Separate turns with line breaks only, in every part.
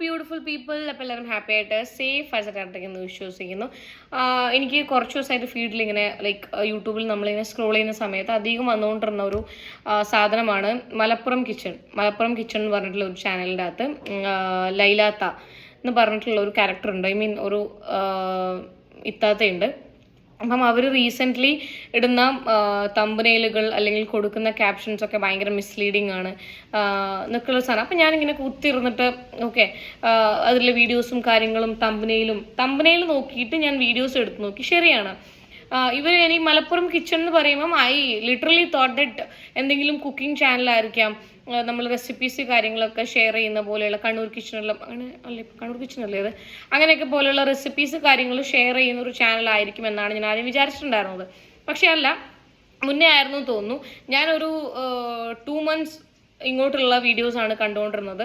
Beautiful people അപ്പോൾ എല്ലാവരും happy ആയിട്ട് സേഫ് ആയിട്ടിരിക്കുന്നു വിശ്വസിക്കുന്നു. ആഹ് എനിക്ക് കുറച്ച് ദിവസമായിട്ട് ഫീഡിൽ ഇങ്ങനെ ലൈക്ക് യൂട്യൂബിൽ നമ്മളിങ്ങനെ സ്ക്രോൾ ചെയ്യുന്ന സമയത്ത് അധികം വന്നുകൊണ്ടിരുന്ന ഒരു സാധനമാണ് മലപ്പുറം കിച്ചൺ മലപ്പുറം കിച്ചൺ എന്ന് പറഞ്ഞിട്ടുള്ള ഒരു ചാനലിന്റെ അകത്ത് ലൈലാത്ത എന്ന് പറഞ്ഞിട്ടുള്ള ഒരു ക്യാരക്ടർ ഉണ്ട്. ഐ മീൻ ഒരു ഇത്താത്തയുണ്ട്. അപ്പം അവർ റീസെന്റ്ലി ഇടുന്ന തമ്പനയിലുകൾ അല്ലെങ്കിൽ കൊടുക്കുന്ന ക്യാപ്ഷൻസ് ഒക്കെ ഭയങ്കര മിസ്ലീഡിങ് ആണ്. എന്നൊക്കെയുള്ള സാധനം. അപ്പം ഞാനിങ്ങനെ കുത്തിരുന്നിട്ട് ഓക്കെ അതിലെ വീഡിയോസും കാര്യങ്ങളും തമ്പനയിലും തമ്പനയിൽ നോക്കിയിട്ട് ഞാൻ വീഡിയോസ് എടുത്ത് നോക്കി. ശരിയാണ്. ഇവർ ഇനി മലപ്പുറം കിച്ചൺ എന്ന് പറയുമ്പം ഐ ലിറ്ററലി തോട്ട് ദറ്റ് എന്തെങ്കിലും കുക്കിംഗ് ചാനലായിരിക്കാം നമ്മൾ റെസിപ്പീസ് കാര്യങ്ങളൊക്കെ ഷെയർ ചെയ്യുന്ന പോലെയുള്ള കണ്ണൂർ കിച്ചണെല്ലാം അങ്ങനെ അല്ലേ കണ്ണൂർ കിച്ചണല്ലേ അത് അങ്ങനെയൊക്കെ പോലെയുള്ള റെസിപ്പീസ് കാര്യങ്ങൾ ഷെയർ ചെയ്യുന്ന ഒരു ചാനലായിരിക്കും എന്നാണ് ഞാൻ ആദ്യം വിചാരിച്ചിട്ടുണ്ടായിരുന്നത്. പക്ഷെ അല്ല മുന്നേ ആയിരുന്നു തോന്നുന്നു. ഞാനൊരു ടു മന്ത്സ് ഇങ്ങോട്ടുള്ള വീഡിയോസാണ് കണ്ടുകൊണ്ടിരുന്നത്.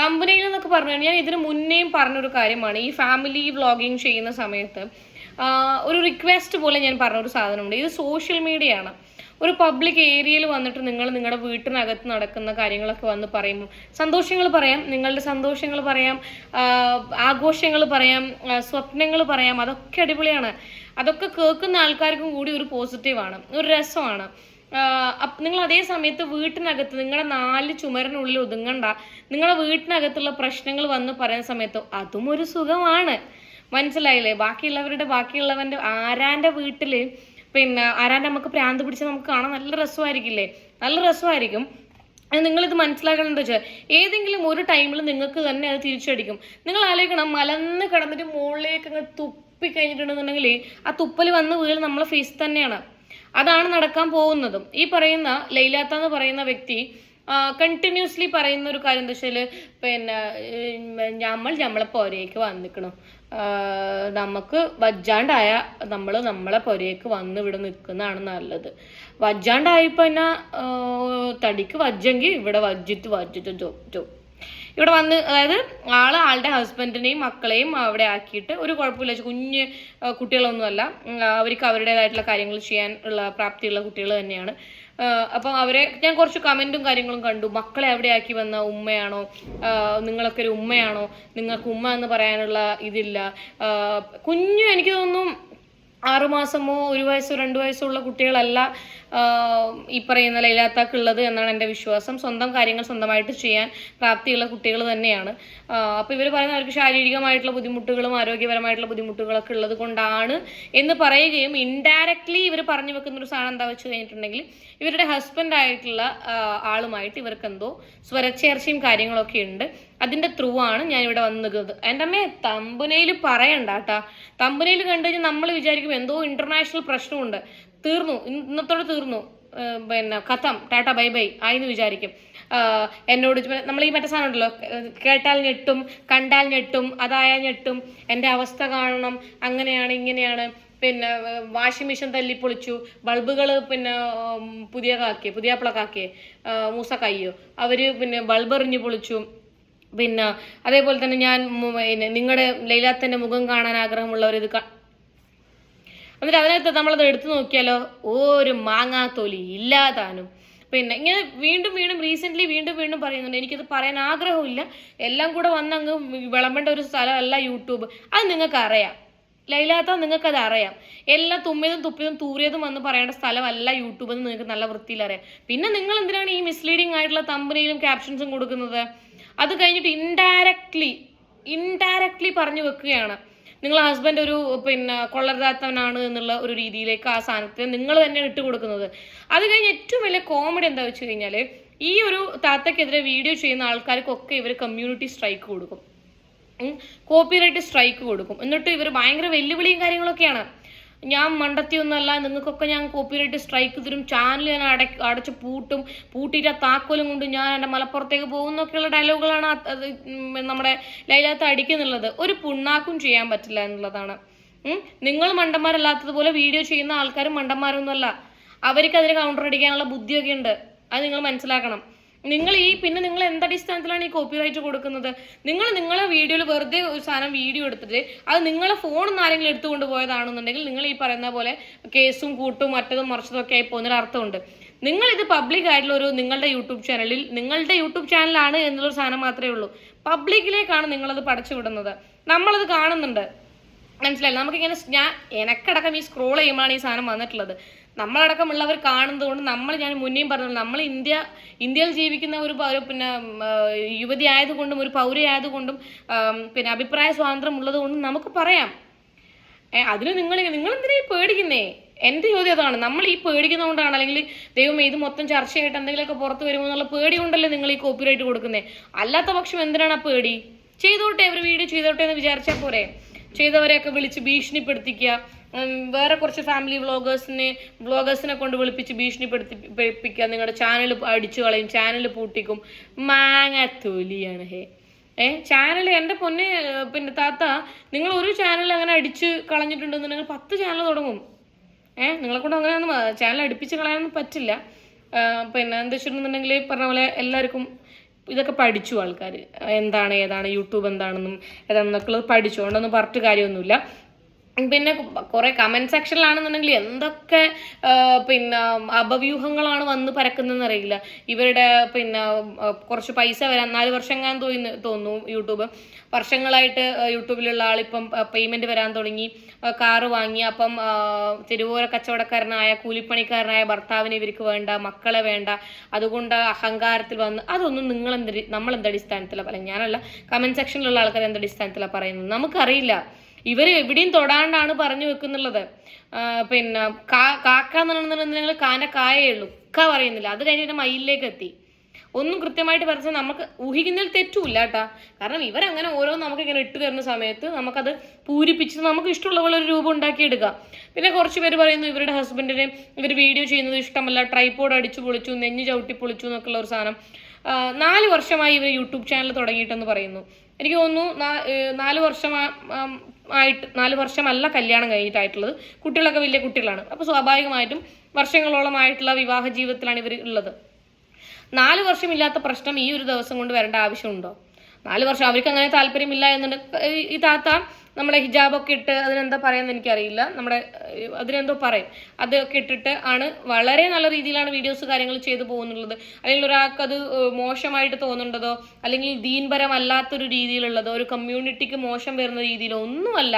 തമ്പനയിൽ എന്നൊക്കെ പറഞ്ഞു ഞാൻ ഇതിന് മുന്നേയും പറഞ്ഞൊരു കാര്യമാണ്. ഈ ഫാമിലി വ്ളോഗിങ് ചെയ്യുന്ന സമയത്ത് ഒരു റിക്വസ്റ്റ് പോലെ ഞാൻ പറഞ്ഞൊരു സാധനമുണ്ട്. ഇത് സോഷ്യൽ മീഡിയ ആണ്. ഒരു പബ്ലിക് ഏരിയയിൽ വന്നിട്ട് നിങ്ങൾ നിങ്ങളുടെ വീട്ടിനകത്ത് നടക്കുന്ന കാര്യങ്ങളൊക്കെ വന്ന് പറയുമ്പോൾ സന്തോഷങ്ങൾ പറയാം നിങ്ങളുടെ സന്തോഷങ്ങൾ പറയാം ആഘോഷങ്ങൾ പറയാം സ്വപ്നങ്ങൾ പറയാം അതൊക്കെ അടിപൊളിയാണ്. അതൊക്കെ കേൾക്കുന്ന ആൾക്കാർക്കും കൂടി ഒരു പോസിറ്റീവാണ് ഒരു രസമാണ്. നിങ്ങൾ അതേ സമയത്ത് വീട്ടിനകത്ത് നിങ്ങളുടെ നാല് ചുമരിനുള്ളിൽ ഒതുങ്ങണ്ട നിങ്ങളുടെ വീട്ടിനകത്തുള്ള പ്രശ്നങ്ങൾ വന്ന് പറയുന്ന സമയത്ത് അതും ഒരു സുഖമാണ്. മനസ്സിലായില്ലേ? ബാക്കിയുള്ളവരുടെ ബാക്കിയുള്ളവന്റെ ആരാന്റെ വീട്ടിൽ പിന്നെ ആരാന്റെ നമുക്ക് പ്രാന്ത് പിടിച്ച് നമുക്ക് കാണാൻ നല്ല രസമായിരിക്കില്ലേ? നല്ല രസമായിരിക്കും. നിങ്ങളിത് മനസ്സിലാക്കണമെന്ന് വെച്ചാൽ ഏതെങ്കിലും ഒരു ടൈമിൽ നിങ്ങൾക്ക് തന്നെ അത് തിരിച്ചടിക്കും. നിങ്ങൾ ആലോചിക്കണം മലന്ന് കിടന്നിട്ട് മുകളിലേക്ക് അങ്ങ് തുപ്പി കഴിഞ്ഞിട്ടുണ്ടെന്നുണ്ടെങ്കിൽ ആ തുപ്പൽ വന്ന് വീട് നമ്മളെ ഫേസ് തന്നെയാണ്. അതാണ് നടക്കാൻ പോകുന്നതും. ഈ പറയുന്ന ലൈലാത്ത എന്ന് പറയുന്ന വ്യക്തി കണ്ടിന്യൂസ്ലി പറയുന്ന ഒരു കാര്യം എന്താ വെച്ചാൽ പിന്നെ നമ്മൾ നമ്മളെ പോരേക്ക് വന്നിക്കണം. നമുക്ക് വജ്ജാണ്ടായ നമ്മൾ നമ്മളെ പുരയ്ക്ക് വന്ന് ഇവിടെ നിൽക്കുന്നതാണ് നല്ലത്. വജ്ജാണ്ടായപ്പോൾ എന്നാ തടിക്ക് വജ്ജെങ്കിൽ ഇവിടെ വജ്ജിത്ത് വജ്ജിത്ത് ജോ ജോ. ഇവിടെ വന്ന് അതായത് ആൾ ആളുടെ ഹസ്ബൻഡിനെയും മക്കളെയും അവിടെ ആക്കിയിട്ട് ഒരു കുഴപ്പമില്ല. കുഞ്ഞ് കുട്ടികളൊന്നുമല്ല. അവർക്ക് അവരുടേതായിട്ടുള്ള കാര്യങ്ങൾ ചെയ്യാൻ ഉള്ള പ്രാപ്തിയുള്ള കുട്ടികൾ തന്നെയാണ്. അപ്പം അവരെ ഞാൻ കുറച്ച് കമന്റും കാര്യങ്ങളും കണ്ടു. മക്കളെ എവിടെ ആക്കി വന്ന ഉമ്മയാണോ? നിങ്ങളൊക്കെ ഒരു ഉമ്മയാണോ? നിങ്ങൾക്ക് ഉമ്മ എന്ന് പറയാനുള്ള ഇതില്ല. കുഞ്ഞു എനിക്ക് തോന്നുന്നു ആറുമാസമോ ഒരു വയസ്സോ രണ്ട് വയസ്സോ ഉള്ള കുട്ടികളല്ല ഈ പറയുന്ന ലൈലാത്താക്കുള്ളത് എന്നാണ് എന്റെ വിശ്വാസം. സ്വന്തം കാര്യങ്ങൾ സ്വന്തമായിട്ട് ചെയ്യാൻ പ്രാപ്തിയുള്ള കുട്ടികൾ തന്നെയാണ്. അപ്പോൾ ഇവർ പറയുന്ന അവർക്ക് ശാരീരികമായിട്ടുള്ള ബുദ്ധിമുട്ടുകളും ആരോഗ്യപരമായിട്ടുള്ള ബുദ്ധിമുട്ടുകളൊക്കെ ഉള്ളത് കൊണ്ടാണ് എന്ന് പറയുകയും ഇൻഡയറക്ട്ലി ഇവർ പറഞ്ഞു വെക്കുന്ന ഒരു സാധനം എന്താ വെച്ച് കഴിഞ്ഞിട്ടുണ്ടെങ്കിൽ ഇവരുടെ ഹസ്ബൻഡ് ആയിട്ടുള്ള ആളുമായിട്ട് ഇവർക്ക് എന്തോ സ്വരച്ചേർച്ചയും കാര്യങ്ങളൊക്കെ ഉണ്ട്. അതിന്റെ ത്രൂ ആണ് ഞാൻ ഇവിടെ വന്ന് നിൽക്കുന്നത് എന്റെ അമ്മയെ തമ്പുനയിൽ പറയണ്ട കേട്ടാ തമ്പുനയിൽ കണ്ടു കഴിഞ്ഞാൽ നമ്മൾ വിചാരിക്കും എന്തോ ഇന്റർനാഷണൽ പ്രശ്നമുണ്ട്. തീർന്നു. ഇന്നത്തോടെ തീർന്നു. പിന്നെ കഥം. Tata bye bye. ആയിന്ന് വിചാരിക്കും. എന്നോട് നമ്മൾ ഈ മറ്റേ സാധനം ഉണ്ടല്ലോ കേട്ടാൽ ഞെട്ടും കണ്ടാൽ ഞെട്ടും അതായാൽ ഞെട്ടും എന്റെ അവസ്ഥ കാണണം അങ്ങനെയാണ് ഇങ്ങനെയാണ്. പിന്നെ വാഷിംഗ് മെഷീൻ തല്ലി പൊളിച്ചു ബൾബുകൾ പിന്നെ പുതിയ കാക്കി പുതിയ കാക്കിയെ മൂസ കയ്യോ. അവർ പിന്നെ ബൾബ് എറിഞ്ഞ് പൊളിച്ചു. പിന്നെ അതേപോലെ തന്നെ ഞാൻ നിങ്ങളുടെ ലൈലാത്തിന്റെ മുഖം കാണാൻ ആഗ്രഹമുള്ളവർ ഇത് എന്നിട്ട് അതിനകത്ത് നമ്മളത് എടുത്തു നോക്കിയാലോ ഒരു മാങ്ങാത്തൊലി ഇല്ലാതാനും. പിന്നെ ഇങ്ങനെ വീണ്ടും വീണ്ടും റീസെന്റ് വീണ്ടും വീണ്ടും പറയുന്നുണ്ട്. എനിക്കത് പറയാൻ ആഗ്രഹമില്ല എല്ലാം കൂടെ വന്നങ്ങ് വിളമ്പേണ്ട ഒരു സ്ഥലമല്ല യൂട്യൂബ്. അത് നിങ്ങൾക്ക് അറിയാം ലൈലാത്ത നിങ്ങൾക്കത് അറിയാം. എല്ലാം തുമ്മിയതും തുപ്പിയതും തൂറിയതും വന്ന് പറയേണ്ട സ്ഥലമല്ല യൂട്യൂബ് എന്ന് നിങ്ങൾക്ക് നല്ല വൃത്തിയിൽ അറിയാം. പിന്നെ നിങ്ങൾ എന്തിനാണ് ഈ മിസ്ലീഡിംഗ് ആയിട്ടുള്ള തമ്പനയിലും ക്യാപ്ഷൻസും കൊടുക്കുന്നത്? അത് കഴിഞ്ഞിട്ട് ഇൻഡയറക്ട്ലി ഇൻഡയറക്ട്ലി പറഞ്ഞു വെക്കുകയാണ്. നിങ്ങൾ ഹസ്ബൻഡ് ഒരു പിന്നെ കൊള്ളരുതാത്തവനാണ് എന്നുള്ള ഒരു രീതിയിലേക്ക് ആ സാധനത്തെ നിങ്ങൾ തന്നെ ഇട്ട് കൊടുക്കുന്നത്. അത് കഴിഞ്ഞ് ഏറ്റവും വലിയ കോമഡി എന്താ വെച്ച് കഴിഞ്ഞാൽ ഈ ഒരു താത്തക്കെതിരെ വീഡിയോ ചെയ്യുന്ന ആൾക്കാർക്കൊക്കെ ഇവർ കമ്മ്യൂണിറ്റി സ്ട്രൈക്ക് കൊടുക്കും. കോപ്പിറൈറ്റ് സ്ട്രൈക്ക് കൊടുക്കും. എന്നിട്ട് ഇവർ ഭയങ്കര വെല്ലുവിളിയും കാര്യങ്ങളൊക്കെയാണ്. ഞാൻ മണ്ടത്തിയൊന്നുമല്ല നിങ്ങൾക്കൊക്കെ ഞാൻ കോപ്പിറൈറ്റ് സ്ട്രൈക്ക് തരും. ചാനൽ ഞാൻ അട അടച്ച് പൂട്ടും. പൂട്ടിയിട്ട് ആ താക്കോലും കൊണ്ട് ഞാൻ എന്റെ മലപ്പുറത്തേക്ക് പോകുന്നൊക്കെയുള്ള ഡയലോഗുകളാണ് നമ്മുടെ ലൈലാത്ത അടിക്കുന്നുള്ളത്. ഒരു പുണ്ണാക്കും ചെയ്യാൻ പറ്റില്ല എന്നുള്ളതാണ്. നിങ്ങൾ മണ്ടന്മാരല്ലാത്തതുപോലെ വീഡിയോ ചെയ്യുന്ന ആൾക്കാരും മണ്ടന്മാരൊന്നുമല്ല. അവർക്ക് അതിന് കൗണ്ടർ അടിക്കാനുള്ള ബുദ്ധിയൊക്കെ ഉണ്ട്. അത് നിങ്ങൾ മനസ്സിലാക്കണം. നിങ്ങൾ ഈ പിന്നെ നിങ്ങൾ എന്തടിസ്ഥാനത്തിലാണ് ഈ കോപ്പി റൈറ്റ് കൊടുക്കുന്നത്? നിങ്ങൾ നിങ്ങളെ വീഡിയോയിൽ വെറുതെ ഒരു സാധനം വീഡിയോ എടുത്തിട്ട് അത് നിങ്ങളെ ഫോണിൽ നിന്ന് ആരെങ്കിലും എടുത്തുകൊണ്ട് പോയതാണെന്നുണ്ടെങ്കിൽ നിങ്ങൾ ഈ പറയുന്ന പോലെ കേസും കൂട്ടും മറ്റതും മറിച്ചതും ഒക്കെ ആയി പോകുന്നൊരു അർത്ഥമുണ്ട്. നിങ്ങൾ ഇത് പബ്ലിക് ആയിട്ടുള്ള ഒരു നിങ്ങളുടെ യൂട്യൂബ് ചാനലിൽ നിങ്ങളുടെ യൂട്യൂബ് ചാനലാണ് എന്നുള്ളൊരു സാധനം മാത്രമേ ഉള്ളൂ. പബ്ലിക്കിലേക്കാണ് നിങ്ങളത് പടച്ചു വിടുന്നത്. നമ്മളത് കാണുന്നുണ്ട്. മനസ്സിലായില്ല? നമുക്കിങ്ങനെ ഞാൻ എനക്കടക്കം ഈ സ്ക്രോൾ ചെയ്യുമ്പോഴാണ് ഈ സാധനം വന്നിട്ടുള്ളത്. നമ്മളടക്കമുള്ളവർ കാണുന്നത് കൊണ്ട് നമ്മൾ ഞാൻ മുന്നേയും പറഞ്ഞു നമ്മൾ ഇന്ത്യ ഇന്ത്യയിൽ ജീവിക്കുന്ന ഒരു പിന്നെ യുവതി ആയതുകൊണ്ടും ഒരു പൗരയായതുകൊണ്ടും പിന്നെ അഭിപ്രായ സ്വാതന്ത്ര്യം ഉള്ളത് കൊണ്ടും നമുക്ക് പറയാം. അതിന് നിങ്ങൾ നിങ്ങൾ എന്തിനാ ഈ പേടിക്കുന്നേ? എന്റെ ചോദ്യം അതാണ്. നമ്മൾ ഈ പേടിക്കുന്നതുകൊണ്ടാണ് അല്ലെങ്കിൽ ദൈവം ഇത് മൊത്തം ചർച്ചയായിട്ട് എന്തെങ്കിലുമൊക്കെ പുറത്ത് വരുമോ എന്നുള്ള പേടി കൊണ്ടല്ലേ നിങ്ങൾ ഈ കോപ്പിറൈറ്റ് കൊടുക്കുന്നേ? അല്ലാത്ത പക്ഷം എന്തിനാണ് ആ പേടി? ചെയ്തോട്ടെ അവർ വീഡിയോ ചെയ്തോട്ടെ എന്ന് വിചാരിച്ചാൽ പോരെ. ചെയ്തവരെയൊക്കെ വിളിച്ച് ഭീഷണിപ്പെടുത്തിക്കുക. വേറെ കുറച്ച് ഫാമിലി വ്ളോഗേഴ്സിനെ വ്ളോഗേഴ്സിനെ കൊണ്ട് വിളിപ്പിച്ച് ഭീഷണിപ്പെടുത്തിപ്പിക്കുക നിങ്ങളുടെ ചാനൽ അടിച്ചു കളയും ചാനൽ പൂട്ടിക്കും. മാങ്ങ തൊലിയാണ് ഹേ. ഏ ചാനൽ എന്റെ പൊന്നെ പിന്നെ താത്ത നിങ്ങൾ ഒരു ചാനൽ അങ്ങനെ അടിച്ച് കളഞ്ഞിട്ടുണ്ടെന്നുണ്ടെങ്കിൽ പത്ത് ചാനൽ തുടങ്ങും. ഏ നിങ്ങളെ കൊണ്ട് അങ്ങനെയൊന്നും ചാനൽ അടുപ്പിച്ച് കളയാനൊന്നും പറ്റില്ല. പിന്നെ എന്താ വെച്ചിട്ടുണ്ടെന്നുണ്ടെങ്കിൽ ഈ പറഞ്ഞ പോലെ എല്ലാവർക്കും ഇതൊക്കെ പഠിച്ചു ആൾക്കാർ എന്താണ് ഏതാണ് യൂട്യൂബ് എന്താണെന്നും ഏതാണെന്നൊക്കെ ഉള്ളത് പഠിച്ചു. അതുകൊണ്ടൊന്നും പറഞ്ഞിട്ട് കാര്യമൊന്നുമില്ല. പിന്നെ കുറെ കമന്റ് സെക്ഷനിലാണെന്നുണ്ടെങ്കിൽ എന്തൊക്കെ പിന്നെ അപവ്യൂഹങ്ങളാണ് വന്ന് പരക്കുന്നതെന്ന് അറിയില്ല. ഇവരുടെ പിന്നെ കുറച്ച് പൈസ വരാൻ നാല് വർഷം ഞാൻ തോന്നുന്നു യൂട്യൂബ്. വർഷങ്ങളായിട്ട് യൂട്യൂബിലുള്ള ആളിപ്പം പേയ്മെന്റ് വരാൻ തുടങ്ങി. കാറ് വാങ്ങി. അപ്പം തെരുവോര കച്ചവടക്കാരനായ കൂലിപ്പണിക്കാരനായ ഭർത്താവിനെ ഇവർക്ക് വേണ്ട മക്കളെ വേണ്ട. അതുകൊണ്ട് അഹങ്കാരത്തിൽ വന്ന് അതൊന്നും നിങ്ങൾ എന്ത് നമ്മൾ എന്ത് അടിസ്ഥാനത്തിലാണ് പറയുന്നത്? ഞാനല്ല കമന്റ് സെക്ഷനിലുള്ള ആൾക്കാർ എന്ത് അടിസ്ഥാനത്തിലാണ് പറയുന്നത്? നമുക്കറിയില്ല. ഇവർ എവിടെയും തൊടാണ്ടാണ് പറഞ്ഞു വെക്കുന്നുള്ളത്. പിന്നെ കാ- കാക്ക എന്നുണ്ടെന്നുണ്ടെങ്കിൽ കാന കായേ ഉള്ളൂ. ക പറയുന്നില്ല. അത് കഴിഞ്ഞിട്ട് മയിലിലേക്ക് എത്തി. ഒന്നും കൃത്യമായിട്ട് പറഞ്ഞാൽ നമുക്ക് ഊഹിക്കുന്നതിൽ തെറ്റുമില്ല കേട്ടാ. കാരണം ഇവരങ്ങനെ ഓരോ നമുക്ക് ഇങ്ങനെ ഇട്ട് തരുന്ന സമയത്ത് നമുക്കത് പൂരിപ്പിച്ച് നമുക്ക് ഇഷ്ടമുള്ള പോലെ ഒരു രൂപം ഉണ്ടാക്കിയെടുക്കാം. പിന്നെ കുറച്ച് പേര് പറയുന്നു ഇവരുടെ ഹസ്ബൻഡിനെ ഇവർ വീഡിയോ ചെയ്യുന്നത് ഇഷ്ടമല്ല. ട്രൈപോഡ് അടിച്ചു പൊളിച്ചു നെഞ്ഞ് ചവിട്ടി പൊളിച്ചു എന്നൊക്കെ ഉള്ള ഒരു സാധനം. നാല് വർഷമായി ഇവർ യൂട്യൂബ് ചാനൽ തുടങ്ങിയിട്ടെന്ന് പറയുന്നു. എനിക്ക് തോന്നുന്നു നാല് വർഷം ആയിട്ട് നാല് വർഷമല്ല കല്യാണം കഴിഞ്ഞിട്ടായിട്ടുള്ളത്. കുട്ടികളൊക്കെ വലിയ കുട്ടികളാണ്. അപ്പോൾ സ്വാഭാവികമായിട്ടും വർഷങ്ങളോളമായിട്ടുള്ള വിവാഹ ജീവിതത്തിലാണ് ഇവർ ഉള്ളത്. നാല് വർഷമില്ലാത്ത പ്രശ്നം ഈ ഒരു ദിവസം കൊണ്ട് വരേണ്ട ആവശ്യമുണ്ടോ? നാല് വർഷം അവർക്ക് അങ്ങനെ താല്പര്യമില്ല എന്നുണ്ടെങ്കിൽ ഈ താത്ത നമ്മളെ ഹിജാബൊക്കെ ഇട്ട് അതിനെന്താ പറയുന്നത് എനിക്കറിയില്ല. നമ്മുടെ അതിനെന്തോ പറയും. അതൊക്കെ ഇട്ടിട്ട് ആണ് വളരെ നല്ല രീതിയിലാണ് വീഡിയോസ് കാര്യങ്ങൾ ചെയ്തു പോകുന്നുള്ളത്. അല്ലെങ്കിൽ ഒരാൾക്ക് അത് മോശമായിട്ട് തോന്നുന്നതോ അല്ലെങ്കിൽ ദീൻപരമല്ലാത്തൊരു രീതിയിലുള്ളതോ ഒരു കമ്മ്യൂണിറ്റിക്ക് മോശം വരുന്ന രീതിയിലോ ഒന്നുമല്ല.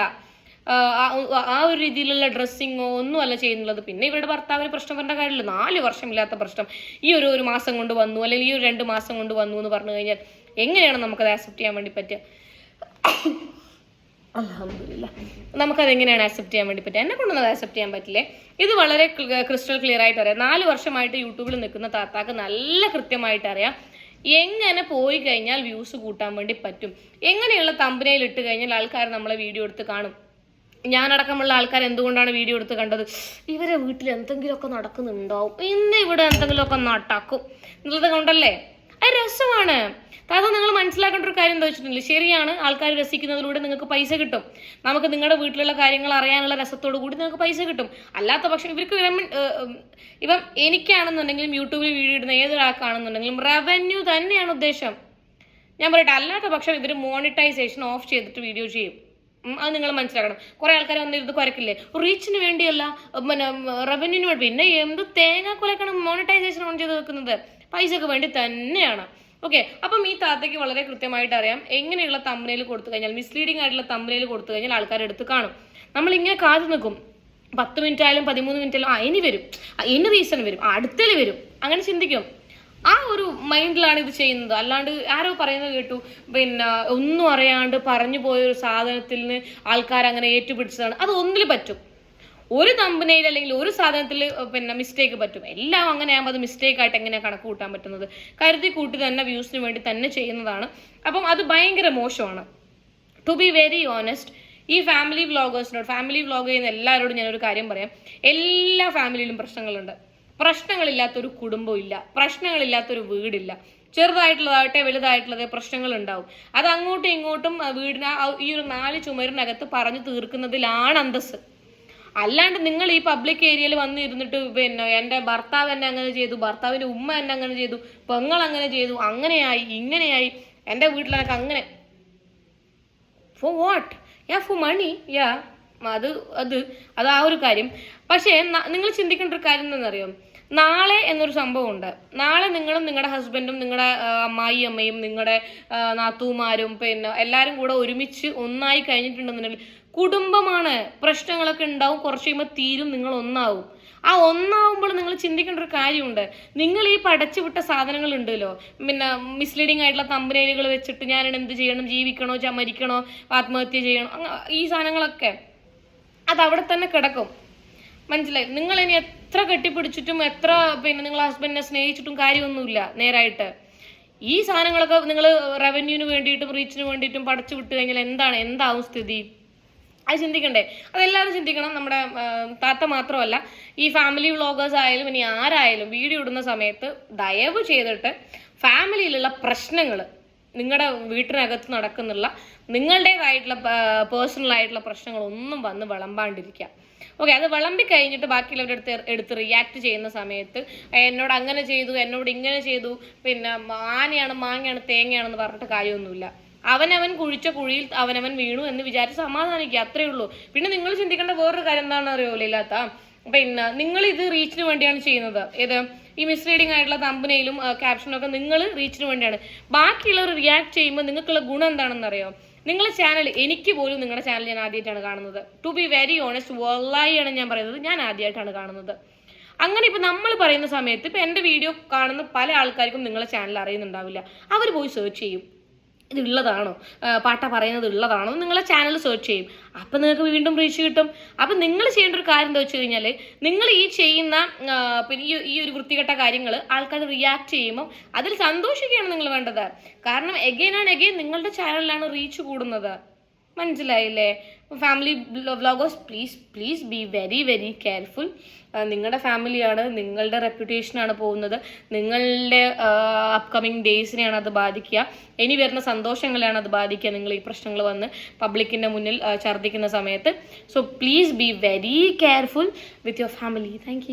ആ ഒരു രീതിയിലുള്ള ഡ്രസ്സിങ്ങോ ഒന്നുമല്ല ചെയ്യുന്നുള്ളത്. പിന്നെ ഇവരുടെ ഭർത്താവിന് പ്രശ്നം വരേണ്ട കാര്യമില്ല. നാല് വർഷമില്ലാത്ത പ്രശ്നം. ഈ ഒരു ഒരു മാസം കൊണ്ട് വന്നു അല്ലെങ്കിൽ ഈ ഒരു രണ്ട് മാസം കൊണ്ട് വന്നു എന്ന് പറഞ്ഞു കഴിഞ്ഞാൽ എങ്ങനെയാണ് നമുക്കത് ആക്സെപ്റ്റ് ചെയ്യാൻ വേണ്ടി പറ്റുക? അലഹമില്ല നമുക്കത് എങ്ങനെയാണ് ആക്സെപ്റ്റ് ചെയ്യാൻ വേണ്ടി പറ്റുക? എന്നെ കൊണ്ടൊന്നും അത് ആക്സെപ്റ്റ് ചെയ്യാൻ പറ്റില്ലേ? ഇത് വളരെ ക്രിസ്റ്റൽ ക്ലിയർ ആയിട്ട് അറിയാം. നാല് വർഷമായിട്ട് യൂട്യൂബിൽ നിൽക്കുന്ന താത്താക്ക് നല്ല കൃത്യമായിട്ട് അറിയാം. എങ്ങനെ പോയി കഴിഞ്ഞാൽ വ്യൂസ് കൂട്ടാൻ വേണ്ടി പറ്റും? എങ്ങനെയുള്ള തമ്പനയിൽ ഇട്ട് കഴിഞ്ഞാൽ ആൾക്കാർ നമ്മളെ വീഡിയോ എടുത്ത് കാണും? ഞാനടക്കമുള്ള ആൾക്കാർ എന്തുകൊണ്ടാണ് വീഡിയോ എടുത്ത് കണ്ടത്? ഇവരെ വീട്ടിൽ എന്തെങ്കിലുമൊക്കെ നടക്കുന്നുണ്ടാവും. ഇന്ന് ഇവിടെ എന്തെങ്കിലുമൊക്കെ നടക്കും. എന്നുള്ളത് കൊണ്ടല്ലേ? അത് രസമാണ്. കാരണം നിങ്ങൾ മനസ്സിലാക്കേണ്ട ഒരു കാര്യം എന്താ വെച്ചിട്ടുണ്ടെങ്കിൽ ശരിയാണ് ആൾക്കാർ രസിക്കുന്നതിലൂടെ നിങ്ങൾക്ക് പൈസ കിട്ടും. നമുക്ക് നിങ്ങളുടെ വീട്ടിലുള്ള കാര്യങ്ങൾ അറിയാനുള്ള രസത്തോടു കൂടി നിങ്ങൾക്ക് പൈസ കിട്ടും. അല്ലാത്ത പക്ഷം ഇവർക്ക് ഇപ്പം എനിക്കാണെന്നുണ്ടെങ്കിലും യൂട്യൂബിൽ വീഡിയോ ഇടുന്ന ഏതൊരാൾക്കാണെന്നുണ്ടെങ്കിലും റവന്യൂ തന്നെയാണ് ഉദ്ദേശം. ഞാൻ പറയട്ടെ അല്ലാത്ത പക്ഷം ഇവർ മോണിറ്റൈസേഷൻ ഓഫ് ചെയ്തിട്ട് വീഡിയോ ചെയ്യും. അത് നിങ്ങൾ മനസ്സിലാക്കണം. കുറെ ആൾക്കാർ വന്നിരുന്ന് കുരക്കില്ലേ? റീച്ചിന് വേണ്ടിയല്ല പിന്നെ റവന്യൂവിന് വേണ്ടി. പിന്നെ എന്ത് തേങ്ങ കൊലക്കാണ് മോണിറ്റൈസേഷൻ ഓൺ ചെയ്ത് വെക്കുന്നത്? പൈസക്ക് വേണ്ടി തന്നെയാണ്. ഓക്കെ അപ്പം ഈ താത്തയ്ക്ക് വളരെ കൃത്യമായിട്ട് അറിയാം എങ്ങനെയുള്ള തമ്പനയിൽ കൊടുത്തു കഴിഞ്ഞാൽ മിസ്ലീഡിംഗ് ആയിട്ടുള്ള തമ്പനയിൽ കൊടുത്തു കഴിഞ്ഞാൽ ആൾക്കാർ എടുത്ത് കാണും. നമ്മൾ ഇങ്ങനെ കാത്തു നിൽക്കും. പത്ത് മിനിറ്റ് ആയാലും പതിമൂന്ന് മിനിറ്റ് ആയാലും ഇനി വരും. ഇനി റീസൺ വരും. അടുത്തൽ വരും. അങ്ങനെ ചിന്തിക്കും. ആ ഒരു മൈൻഡിലാണ് ഇത് ചെയ്യുന്നത്. അല്ലാണ്ട് ആരോ പറയുന്നത് കേട്ടു. പിന്നെ ഒന്നും അറിയാണ്ട് പറഞ്ഞു പോയ ഒരു സാധനത്തിൽ നിന്ന് ആൾക്കാർ അങ്ങനെ ഏറ്റുപിടിച്ചതാണ്. അത് ഒന്നിൽ പറ്റും. ഒരു കമ്പനിയിൽ അല്ലെങ്കിൽ ഒരു സാധനത്തിൽ പിന്നെ മിസ്റ്റേക്ക് പറ്റും. എല്ലാം അങ്ങനെ ആകുമ്പോൾ അത് മിസ്റ്റേക്ക് ആയിട്ട് എങ്ങനെയാണ് കണക്ക് കൂട്ടാൻ പറ്റുന്നത്? കരുതി കൂട്ടി തന്നെ വ്യൂസിന് വേണ്ടി തന്നെ ചെയ്യുന്നതാണ്. അപ്പം അത് ഭയങ്കര മോശമാണ്. ടു ബി വെരി ഓണസ്റ്റ് ഈ ഫാമിലി വ്ളോഗേഴ്സിനോട് ഫാമിലി വ്ളോഗ് ചെയ്യുന്ന എല്ലാവരോടും ഞാനൊരു കാര്യം പറയാം. എല്ലാ ഫാമിലിയിലും പ്രശ്നങ്ങളുണ്ട്. പ്രശ്നങ്ങളില്ലാത്തൊരു കുടുംബം ഇല്ല. പ്രശ്നങ്ങളില്ലാത്തൊരു വീടില്ല. ചെറുതായിട്ടുള്ളതാവട്ടെ വലുതായിട്ടുള്ളതേ പ്രശ്നങ്ങൾ ഉണ്ടാവും അത് അങ്ങോട്ടും ഇങ്ങോട്ടും വീടിന് ഈ ഒരു നാല് ചുമരിനകത്ത് പറഞ്ഞു തീർക്കുന്നതിലാണ് അന്തസ്സ്. അല്ലാണ്ട് നിങ്ങൾ ഈ പബ്ലിക് ഏരിയയിൽ വന്നിരുന്നിട്ട് പിന്നെ എന്റെ ഭർത്താവ് എന്നെ അങ്ങനെ ചെയ്തു ഭർത്താവിന്റെ ഉമ്മ എന്നെ അങ്ങനെ ചെയ്തു പെങ്ങൾ അങ്ങനെ ചെയ്തു അങ്ങനെയായി ഇങ്ങനെയായി എന്റെ വീട്ടിലൊക്കെ അങ്ങനെ. For what ya for money ya അത് അത് അത് ആ ഒരു കാര്യം. പക്ഷേ നിങ്ങൾ ചിന്തിക്കേണ്ട ഒരു കാര്യം എന്താണെന്നറിയോ? നാളെ എന്നൊരു സംഭവം ഉണ്ട്. നാളെ നിങ്ങളും നിങ്ങളുടെ ഹസ്ബൻഡും നിങ്ങളുടെ അമ്മായി അമ്മയും നിങ്ങളുടെ നാത്തൂമാരും പിന്നെ എല്ലാവരും കൂടെ ഒരുമിച്ച് ഒന്നായി കഴിഞ്ഞിട്ടുണ്ടെന്നുണ്ടെങ്കിൽ കുടുംബമാണ്. പ്രശ്നങ്ങളൊക്കെ ഉണ്ടാവും കുറച്ച് കഴിയുമ്പോൾ തീരും നിങ്ങൾ ഒന്നാവും. ആ ഒന്നാവുമ്പോൾ നിങ്ങൾ ചിന്തിക്കേണ്ട ഒരു കാര്യമുണ്ട്. നിങ്ങൾ ഈ പടച്ചു വിട്ട സാധനങ്ങൾ ഉണ്ടല്ലോ. പിന്നെ മിസ്ലീഡിംഗ് ആയിട്ടുള്ള തമ്പനേലുകൾ വെച്ചിട്ട് ഞാൻ എന്ത് ചെയ്യണം? ജീവിക്കണോ? മരിക്കണോ? ആത്മഹത്യ ചെയ്യണോ? ഈ സാധനങ്ങളൊക്കെ. അത് അവിടെ തന്നെ കിടക്കും. മനസ്സിലായി? നിങ്ങൾ ഇനി എത്ര കെട്ടിപ്പിടിച്ചിട്ടും എത്ര പിന്നെ നിങ്ങൾ ഹസ്ബൻഡിനെ സ്നേഹിച്ചിട്ടും കാര്യമൊന്നുമില്ല നേരായിട്ട്. ഈ സാധനങ്ങളൊക്കെ നിങ്ങൾ റവന്യൂവിന് വേണ്ടിയിട്ടും റീച്ചിന് വേണ്ടിയിട്ടും പടച്ചു വിട്ട് കഴിഞ്ഞാൽ എന്താണ്? എന്താവും സ്ഥിതി? അത് ചിന്തിക്കണ്ടേ? അതെല്ലാവരും ചിന്തിക്കണം. നമ്മുടെ താത്ത മാത്രമല്ല. ഈ ഫാമിലി വ്ളോഗേഴ്സ് ആയാലും ഇനി ആരായാലും വീഡിയോ ഇടുന്ന സമയത്ത് ദയവ് ചെയ്തിട്ട് ഫാമിലിയിലുള്ള പ്രശ്നങ്ങൾ നിങ്ങളുടെ വീട്ടിനകത്ത് നടക്കുന്നുള്ള നിങ്ങളുടേതായിട്ടുള്ള പേഴ്സണൽ ആയിട്ടുള്ള പ്രശ്നങ്ങളൊന്നും വന്ന് വിളമ്പാണ്ടിരിക്കുക. ഓക്കെ അത് വിളമ്പി കഴിഞ്ഞിട്ട് ബാക്കിയുള്ളവരുടെ അടുത്ത് എടുത്ത് റിയാക്ട് ചെയ്യുന്ന സമയത്ത് എന്നോട് അങ്ങനെ ചെയ്തു എന്നോട് ഇങ്ങനെ ചെയ്തു പിന്നെ ആനയാണ് മാങ്ങയാണ് തേങ്ങയാണെന്ന് പറഞ്ഞിട്ട് കാര്യമൊന്നുമില്ല. അവനവൻ കുഴിച്ച കുഴിയിൽ അവനവൻ വീണു എന്ന് വിചാരിച്ച് സമാധാനിക്കുക അത്രേ ഉള്ളൂ. പിന്നെ നിങ്ങൾ ചിന്തിക്കേണ്ട വേറൊരു കാര്യം എന്താണെന്ന് അറിയോ ഇല്ലാത്ത പിന്നെ നിങ്ങൾ ഇത് റീച്ചിന് വേണ്ടിയാണ് ചെയ്യുന്നത്. ഏത്? ഈ മിസ്ലീഡിംഗ് ആയിട്ടുള്ള തമ്പനയിലും ക്യാപ്ഷനും ഒക്കെ നിങ്ങൾ റീച്ചിന് വേണ്ടിയാണ്. ബാക്കിയുള്ളവർ റിയാക്ട് ചെയ്യുമ്പോൾ നിങ്ങൾക്കുള്ള ഗുണം എന്താണെന്ന് അറിയോ? നിങ്ങളുടെ ചാനൽ എനിക്ക് പോലും നിങ്ങളുടെ ചാനൽ ഞാൻ ആദ്യമായിട്ടാണ് കാണുന്നത്. ടു ബി വെരി ഓണസ്റ്റ് ആണ് ഞാൻ പറയുന്നത്. ഞാൻ ആദ്യമായിട്ടാണ് കാണുന്നത്. അങ്ങനെ ഇപ്പൊ നമ്മൾ പറയുന്ന സമയത്ത് ഇപ്പൊ എന്റെ വീഡിയോ കാണുന്ന പല ആൾക്കാർക്കും നിങ്ങളെ ചാനൽ അറിയുന്നുണ്ടാവില്ല. അവർ പോയി സെർച്ച് ചെയ്യും. ഇത് ഉള്ളതാണോ ആ, പാട്ട പറയുന്നത് ഉള്ളതാണോ? നിങ്ങളെ ചാനൽ സെർച്ച് ചെയ്യും. അപ്പം നിങ്ങൾക്ക് വീണ്ടും റീച്ച് കിട്ടും. അപ്പം നിങ്ങൾ ചെയ്യേണ്ട ഒരു കാര്യം എന്താ വെച്ച് കഴിഞ്ഞാൽ നിങ്ങൾ ഈ ചെയ്യുന്ന പിന്നെ ഈ ഒരു വൃത്തികെട്ട കാര്യങ്ങൾ ആൾക്കാർ റിയാക്ട് ചെയ്യുമ്പോൾ അതിൽ സന്തോഷിക്കുകയാണ് നിങ്ങൾ വേണ്ടത്. കാരണം എഗെയിൻ ആൻഡ് എഗെയിൻ നിങ്ങളുടെ ചാനലിലാണ് റീച്ച് കൂടുന്നത്. മനസ്സിലായില്ലേ? Family vloggers please please be very very careful നിങ്ങളുടെ ഫാമിലിയാണ് നിങ്ങളുടെ റെപ്യൂട്ടേഷനാണ് പോകുന്നത്. നിങ്ങളുടെ അപ്കമിങ് ഡേയ്സിനെയാണ് അത് ബാധിക്കുക. ഇനി വരുന്ന സന്തോഷങ്ങളെയാണ് അത് ബാധിക്കുക നിങ്ങൾ ഈ പ്രശ്നങ്ങൾ വന്ന് പബ്ലിക്കിന്റെ മുന്നിൽ ഛർദ്ദിക്കുന്ന സമയത്ത്. So please be very careful with your family thank